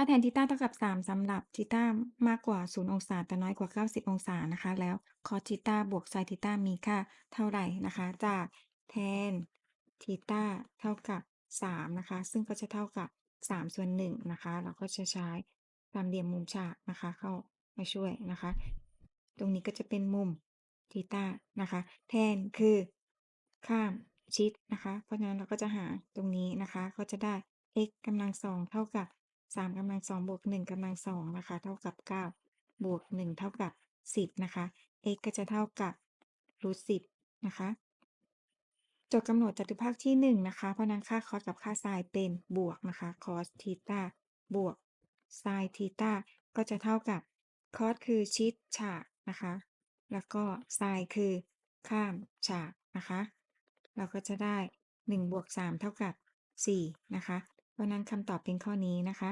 ถ้าแทนทีตาเท่ากับ 3สำหรับทีตามากกว่า 0 องศา แต่น้อยกว่า 90 องศานะคะ แล้ว cos ทีตาบวก sin ทีตามีค่าเท่าไหร่นะคะ จากแทนทีตาเท่ากับ 3 นะคะ ซึ่งก็จะเท่ากับ 3 ส่วน1นะคะ เราก็จะใช้สามเหลี่ยมมุมฉากนะคะ เข้ามาช่วยนะคะ ตรงนี้ก็จะเป็นมุมทีตานะคะ แทนคือข้ามชิดนะคะ เพราะฉะนั้นเราก็จะหาตรงนี้นะคะ ก็จะได้ x กำลัง2เท่ากับ 3กำลัง2บวก1กำลัง2นะคะ เท่ากับ9บวก1เท่ากับ10นะคะ x ก็จะเท่ากับรูท10นะคะจทย์กำหนดจตุภาคที่1นะคะเพราะนั้นค่า cos กับค่า sin เป็นบวกนะคะ cos ทีตาบวก sin ทีตาก็จะเท่ากับ cos คือชิดฉากนะคะ แล้วก็ sin คือข้ามฉากนะคะ เราก็จะได้1บวก3เท่ากับ4นะคะ เพราะนั้นคำตอบเป็นข้อนี้นะคะ